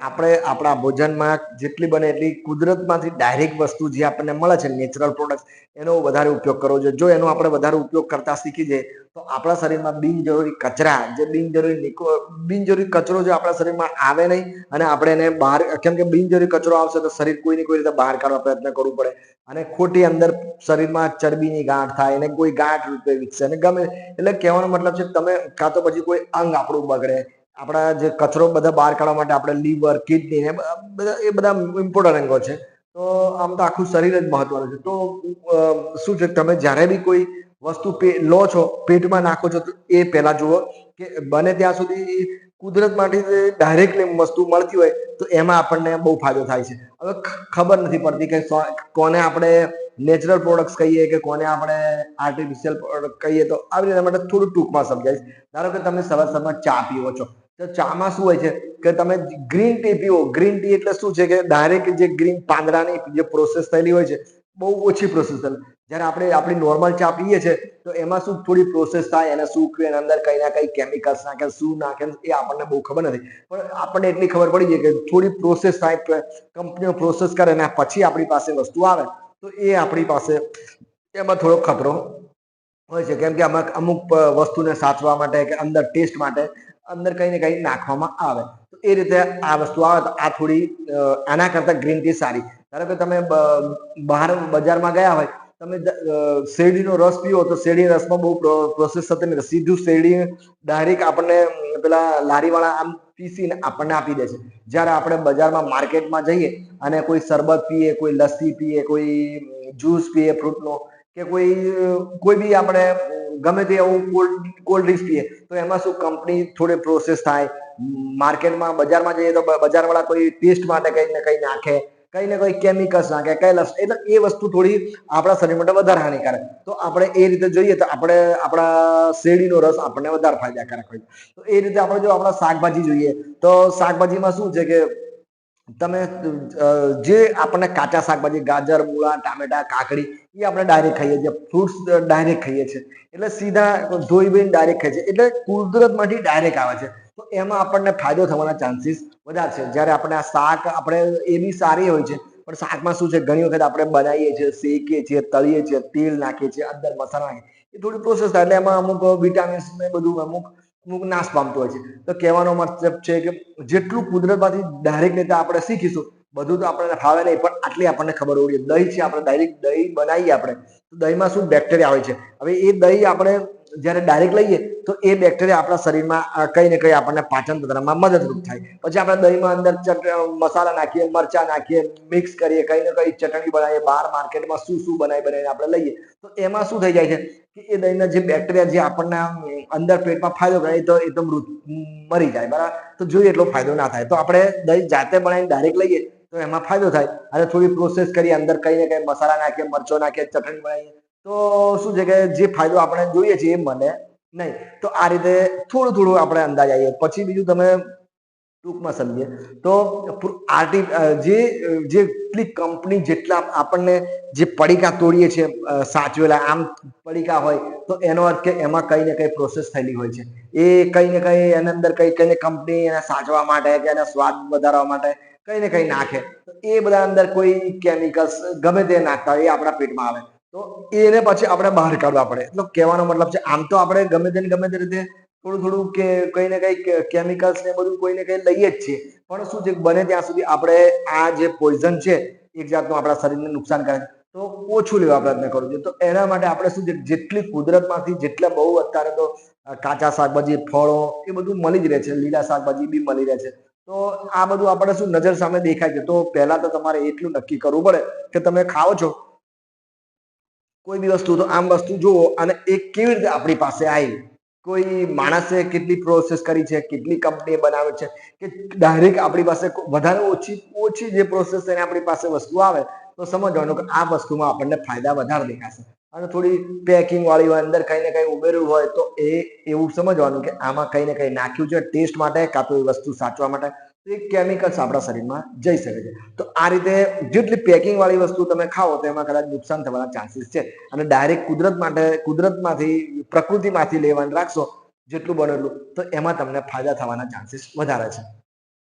આપણે આપણા ભોજનમાં જેટલી બને એટલી કુદરતમાંથી ડાયરેક્ટ વસ્તુ જે આપણને મળે છે નેચરલ પ્રોડક્ટ એનો વધારે ઉપયોગ કરવો જોઈએ. જો એનો આપણે વધારે ઉપયોગ કરતા શીખી જઈએ, તો આપણા શરીરમાં બિનજરૂરી કચરા, જે બિનજરૂરી નિકો, બિનજરૂરી કચરો જો આપણા શરીરમાં આવે નહીં અને આપણે એને બહાર, કેમ કે બિનજરૂરી કચરો આવશે તો શરીર કોઈ ને કોઈ રીતે બહાર કાઢવા પ્રયત્ન કરવું પડે. અને ખોટી અંદર શરીરમાં ચરબીની ગાંઠ થાય એને કોઈ ગાંઠ રૂપે વિકસે. અને ગમે, એટલે કહેવાનો મતલબ છે તમે, કાં તો પછી કોઈ અંગ આપણું બગડે આપણા જે કચરો બધા બહાર કાઢવા માટે આપણે લીવર, કિડની ને બધા, એ બધા ઇમ્પોર્ટન્ટ અંગો છે. તો આમ તો આખું શરીર જ મહત્વનું છે. તો શું છે, તમે જ્યારે બી કોઈ વસ્તુ લો છો, પેટમાં નાખો છો, તો એ પહેલા જુઓ કે બને ત્યાં સુધી કુદરતમાંથી ડાયરેક્ટલી વસ્તુ મળતી હોય, તો એમાં આપણને બહુ ફાયદો થાય છે. હવે ખબર નથી પડતી કે કોને આપણે નેચરલ પ્રોડક્ટ્સ કહીએ કે કોને આપણે આર્ટિફિશિયલ પ્રોડક્ટ કહીએ, તો આવી રીતે માટે થોડું ટૂંકમાં સમજાવીશ. ધારો કે તમે સવાર સવારમાં ચા પીવો છો. તો ચામાં શું હોય છે કે તમે ગ્રીન ટી પીવો ગ્રીન ટી એટલે શું છે કે ડાયરેક્ટ જે ગ્રીન પાંદડાની જે પ્રોસેસ થયેલી હોય છે, બહુ ઓછી પ્રોસેસ થયેલી. જ્યારે આપણે આપણી નોર્મલ ચા પીએ છીએ તો એમાં શું થોડી પ્રોસેસ થાય, એને શું એના અંદર કઈ ના કઈ કેમિકલ્સ નાખે, શું નાખે એ આપણને બહુ ખબર નથી. પણ આપણને એટલી ખબર પડી જાય કે થોડી પ્રોસેસ થાય કંપનીઓ પ્રોસેસ કરે અને પછી આપણી પાસે વસ્તુ આવે. તો એ આપણી પાસે એમાં થોડો ખતરો હોય છે. કેમ કે અમુક અમુક વસ્તુને સાચવા માટે કે અંદર ટેસ્ટ માટે અંદર કંઈ ને કંઈ નાખવામાં આવે. તો એ રીતે આ વસ્તુ આવે તો આ થોડી આના કરતાં ગ્રીન ટી સારી. ધારો કે તમે બહાર બજારમાં ગયા હોય, તમે શેરડીનો રસ પીવો તો શેરડી રસમાં બહુ પ્રોસેસ થતી નથી. સીધું શેરડી ડાયરેક્ટ આપણને, પેલા લારીવાળા આમ પીસીને આપણને આપી દે છે. જ્યારે આપણે બજારમાં માર્કેટમાં જઈએ અને કોઈ શરબત પીએ, કોઈ લસ્સી પીએ, કોઈ જ્યુસ પીએ ફ્રૂટનો કે કોઈ કોઈ બી આપણે ગમે તે એવું કોલ્ડ કોલ્ડ ડ્રિંક્સ પીએ, તો એમાં શું કંપની થોડી પ્રોસેસ થાય. માર્કેટમાં, બજારમાં જઈએ તો બજારવાળા કોઈ ટેસ્ટ માટે કંઈ ને કંઈ નાખે, કંઈ ને કંઈ કેમિકલ્સ નાખે, કઈ લસ, એટલે એ વસ્તુ થોડી આપણા શરીર માટે વધારે હાનિકારક. તો આપણે એ રીતે જોઈએ તો આપણે, આપણા શેરડીનો રસ આપણને વધારે ફાયદાકારક હોય તો એ રીતે આપણે જો આપણા શાકભાજી જોઈએ, તો શાકભાજીમાં શું છે કે તમે જે આપણને કાચા શાકભાજી, ગાજર, મૂળા, ટામેટા, કાકડી, એ આપણે ડાયરેક્ટ ખાઈએ છીએ. ફ્રૂટ્સ ડાયરેક્ટ ખાઈએ છીએ. એટલે સીધા ધોઈ ધોઈને ડાયરેક્ટ ખાઈએ છીએ. એટલે કુદરતમાંથી ડાયરેક્ટ આવે છે. તો એમાં આપણને ફાયદો થવાના ચાન્સીસ વધારે છે. જ્યારે આપણે આ શાક, આપણે, એ બી સારી હોય છે. પણ શાકમાં શું છે? ઘણી વખત આપણે બનાવીએ છીએ, શેકીએ છીએ, તળીએ છીએ, તેલ નાખીએ છીએ, અંદર મસાલા નાખીએ એ થોડી પ્રોસેસ થાય. એટલે એમાં અમુક વિટામિન્સ ને બધું અમુક નાશ પામતો હોય છે. તો કહેવાનો મતલબ છે કે જેટલું કુદરતમાંથી ડાયરેક્ટ રીતે આપણે શીખીશું, બધું તો આપણને ફાવે નહીં, પણ આટલી આપણને ખબર હોવી દહીં છે આપણે ડાયરેક્ટ દહીં બનાવીએ આપણે, તો દહીંમાં શું બેક્ટેરિયા હોય છે? હવે એ દહીં આપણે જ્યારે ડાયરેક્ટ લઈએ, તો એ બેક્ટેરિયા આપણા શરીરમાં કંઈ ને કંઈ આપણને પાચન તંત્રમાં મદદરૂપ થાય. પછી આપણે દહીંમાં અંદર મસાલા નાખીએ, મરચા નાખીએ મિક્સ કરીએ, કઈ ને કંઈ ચટણી બનાવીએ, બહાર માર્કેટમાં શું શું બનાવી બનાવીને આપણે લઈએ. તો એમાં શું થઈ જાય છે? કે એ દહીંના જે બેક્ટેરિયા જે આપણને અંદર પેટમાં ફાયદો કરે તો એ તો મૃત, મરી જાય, બરાબર? તો જોઈએ એટલો ફાયદો ના થાય. તો આપણે દહીં જાતે બનાવીને ડાયરેક્ટ લઈએ, તો એમાં ફાયદો થાય. અને થોડી પ્રોસેસ કરી અંદર કઈ ને કઈ મસાલા નાખીએ, મરચો નાખીએ, ચટણી બનાવીએ. તો શું છે કે જે ફાયદો આપણે જોઈએ છીએ એ મને નહીં. તો આ રીતે થોડું થોડું આપણે અંદાજ આવીએ. પછી બીજું તમે ટૂંકમાં સમજીએ તો આર્ટી જે જેટલી કંપની જેટલા આપણને જે પડીકા તોડીએ છીએ સાચવેલા, આમ પડીકા હોય, તો એનો અર્થ કે એમાં કઈ ને કઈ પ્રોસેસ થયેલી હોય છે. એ કઈ ને કઈ એની અંદર કઈ કઈ કંપની એને સાચવા માટે કે એને સ્વાદ વધારવા માટે કઈ ને કઈ નાખે. તો એ બધા અંદર કોઈ કેમિકલ્સ ગમે તે નાખતા હોય એ આપણા પેટમાં આવે. તો એને પછી આપણે બહાર કાઢવા પડે. એટલે કહેવાનો મતલબ છે, આમ તો આપણે ગમે તેને ગમે તે રીતે થોડું થોડું કે કઈ ને કઈ કેમિકલ્સ ને બધું કોઈને કંઈ કઈ લઈએ જ છીએ. પણ શું છે બને ત્યાં સુધી આપણે આ જે પોઈઝન છે, એક જાતનું આપણા શરીરને નુકસાન કરે તો ઓછું લેવા પ્રયત્ન કરવો જોઈએ તો એના માટે આપણે શું છે જેટલી કુદરતમાંથી જેટલા બહુ અત્યારે તો કાચા શાકભાજી, ફળો એ બધું મળી જ રહે છે. લીલા શાકભાજી બી મળી રહે છે. તો આ બધું આપણે શું નજર સામે દેખાય છે? તો પહેલા તો તમારે એટલું નક્કી કરવું પડે કે તમે ખાઓ છો. કોઈ બી વસ્તુ, તો આમ વસ્તુ જુઓ અને એ કેવી રીતે આપણી પાસે આવી. કોઈ માણસે કેટલી પ્રોસેસ કરી છે, કેટલી કંપનીએ બનાવે છે, કે ડાયરેક્ટ આપણી પાસે વધારે ઓછી ઓછી જે પ્રોસેસ થઈને આપણી પાસે વસ્તુ આવે, તો સમજવાનું કે આ વસ્તુમાં આપણને ફાયદા વધારે દેખાશે. અને થોડી પેકિંગ વાળી હોય, અંદર કંઈ ને કંઈ ઉમેર્યું હોય, તો એ એવું સમજવાનું કે આમાં કંઈ ને કંઈ નાખ્યું છે ટેસ્ટ માટે કાં તો એ વસ્તુ સાચવા માટે એ કેમિકલ્સ આપણા શરીરમાં જઈ શકે છે. તો આ રીતે જેટલી પેકિંગ વાળી વસ્તુ તમે ખાઓ, તો એમાં કદાચ નુકસાન થવાના ચાન્સીસ છે. અને ડાયરેક્ટ કુદરત માટે, કુદરતમાંથી પ્રકૃતિમાંથી લેવાનું રાખશો જેટલું બને એટલું. તો એમાં તમને ફાયદા થવાના ચાન્સીસ વધારે છે.